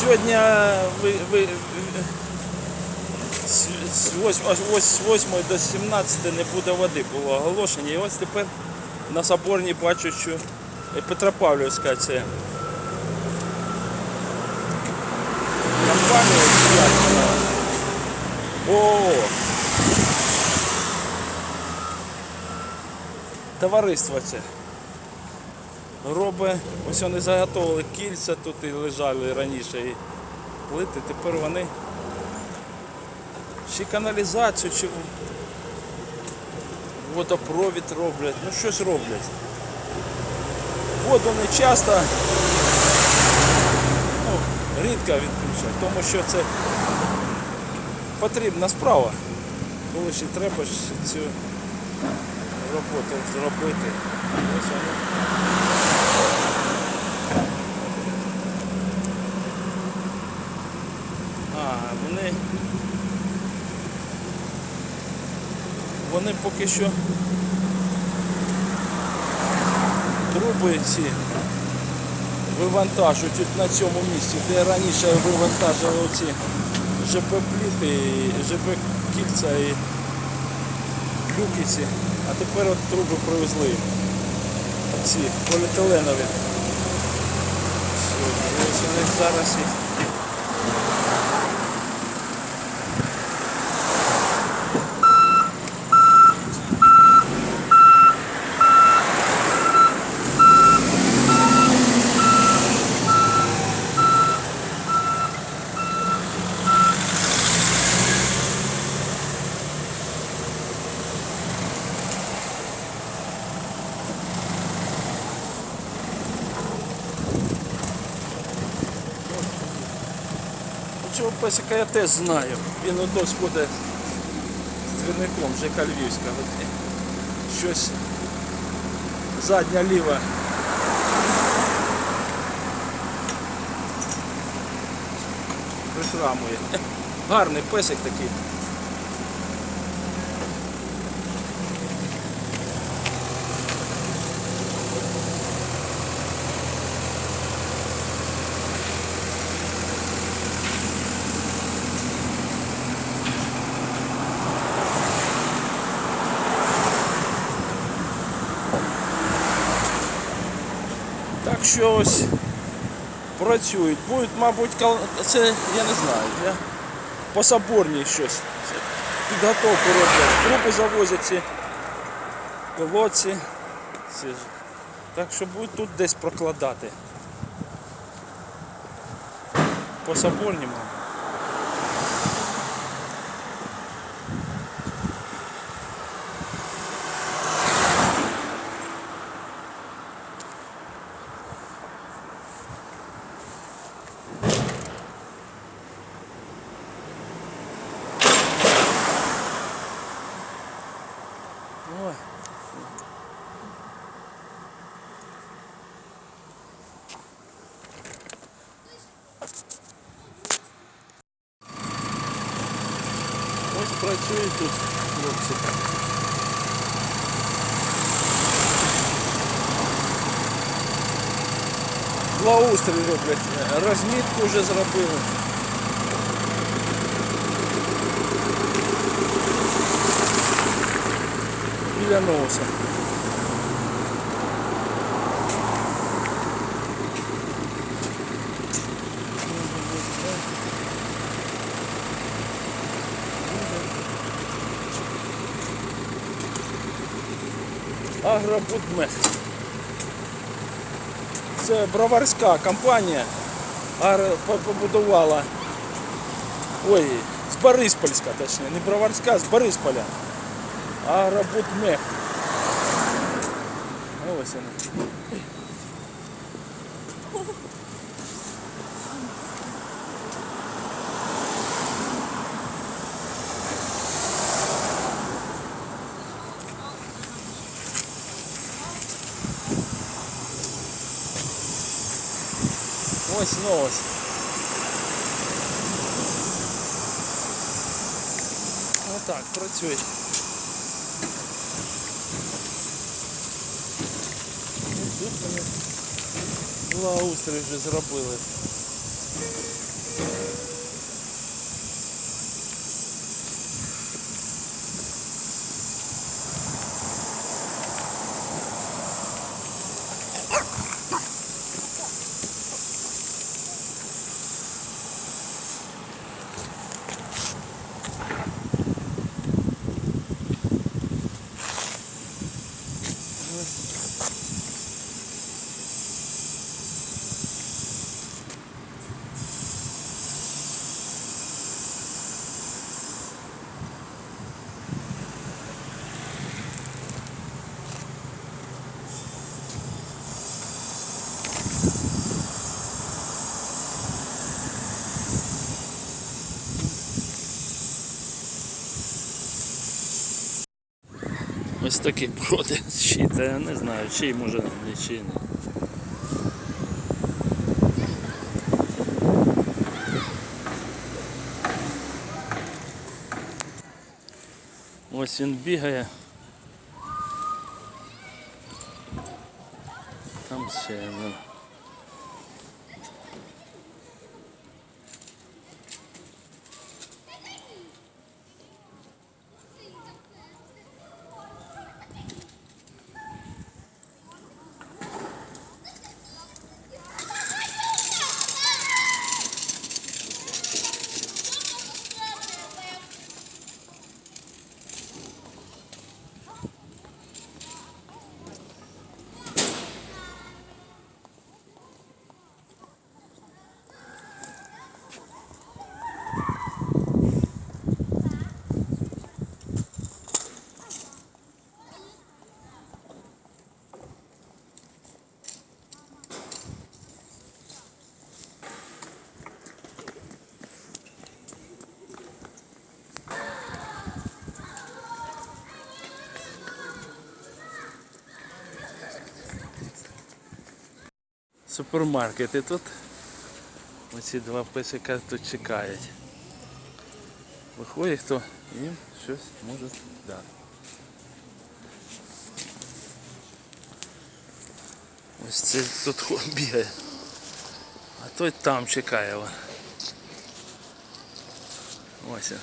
Сьогодні ви, ви, з, з 8, ось з 8 до 17 не буде води було оголошення. І ось тепер на Соборній бачу, що Петропавлівська це компанія. чи як вона? О! Товариство це. Робить, ось вони заготовили кільця тут і лежали раніше і плити, тепер вони чи каналізацію, чи водопровід роблять, ну щось роблять. Воду не часто, ну, рідко відключають, тому що це потрібна справа. Коли ще треба цю роботу зробити. Ось вони. Вони. Вони поки що труби ці вивантажують от на цьому місці, де раніше вивантажували ці ЖП-пліти, ЖП-кільця і люки ці, а тепер от труби привезли ці поліетиленові. Ось у зараз їх. Цього песика я теж знаю. Він отось буде з двірником Жека Львівська. Щось задня ліва. Прихрамує. Гарний песик такий. Так що ось працюють. Будуть, мабуть, кал- це я не знаю. Я по соборній щось. Підготовку роблять. Трупи завозять ці колодці. Ці. Так що будуть тут десь прокладати. По соборній, мабуть. працюють тут хлопці. Благоустрій роблять. Розмітку вже зробили. Біля носа. Агробудмет. Це броварська компанія побудувала. Ой, з Бориспольська, точніше, не броварська, з Борисполя. Агробудмех. Ось вона. Ось новость. Отак, працює. І Тут вони благоустрій вже зробили. Ось такий проти щит, це я не знаю, чий може не чий не. Ось він бігає. Там ще один. Супермаркети тут. Оці два песика тут чекають. Виходить хто їм щось може дати. Ось це тут бігає. А той там чекає. вон. Ось він.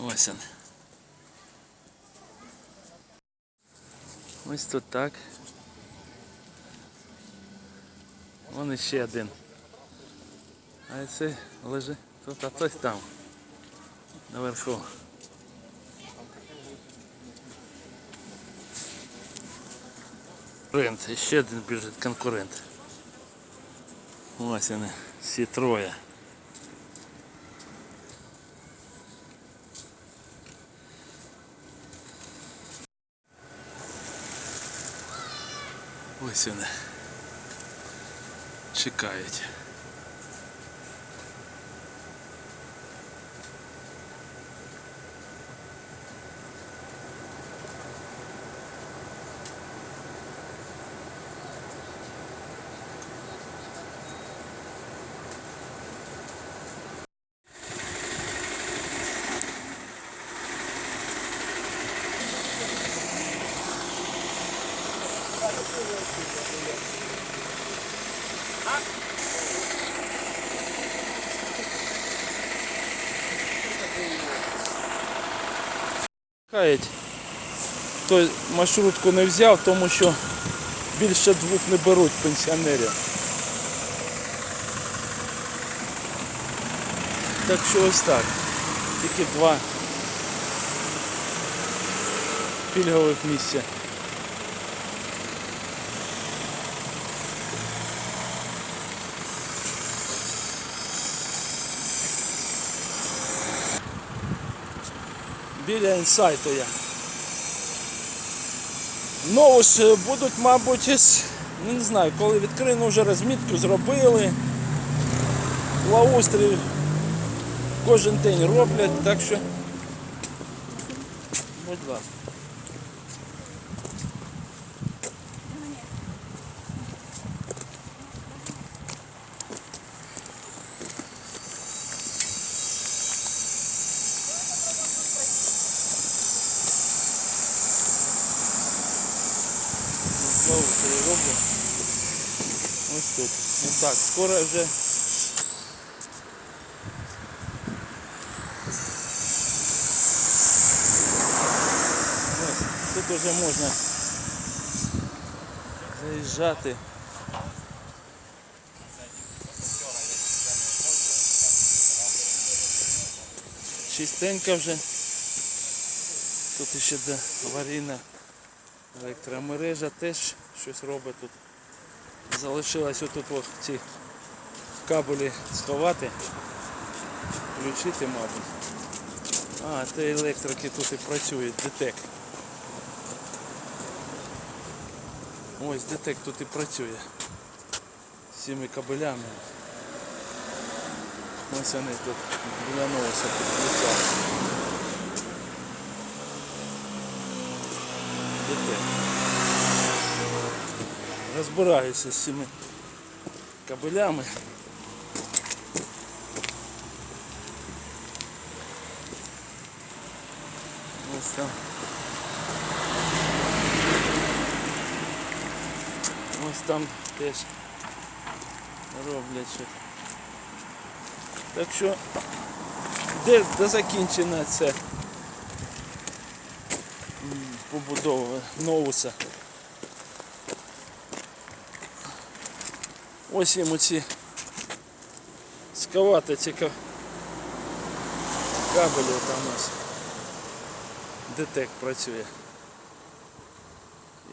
Ось він. Ось тут так. Вон іще один. А це лежить тут, а той там. Наверху. Конкурент, ще один біжить конкурент. Ось вони, всі троє. Ось вони. Чекають. Чекають. Той маршрутку не взяв, тому що більше двох не беруть пенсіонерів. Так що ось так. Тільки два пільгових місця. Біля інсайту я. Ну ось е, будуть, мабуть, ну, не знаю, коли відкрину вже розмітку зробили. Благоустрій кожен день роблять, так що. Будь ласка. Знову перероблю. Ось тут. Ну так, скоро вже. Ось, тут вже можна заїжджати. Чистенько вже. Тут ще де аварійна електромережа теж щось робить тут. Залишилось отут ці кабелі сховати, включити, мабуть. А, те електрики тут і працюють, детек. Ось детек тут і працює. З цими кабелями. Ось вони тут біля носа підключають. ДТ. Розбираюся з цими кабелями. Ось там. Ось там теж роблять щось. Так що де, закінчена це м, побудова новуса. Ось йому ці сковати ці кабелі там у нас. Детек працює.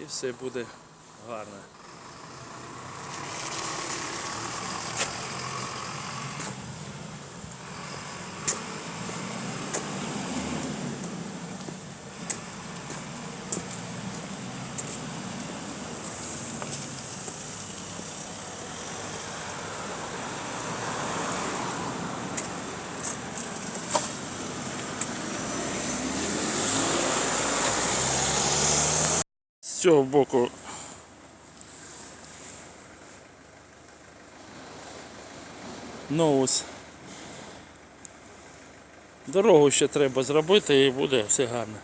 І все буде гарно. Цього боку ну ось Дорогу ще треба зробити і буде все гарно.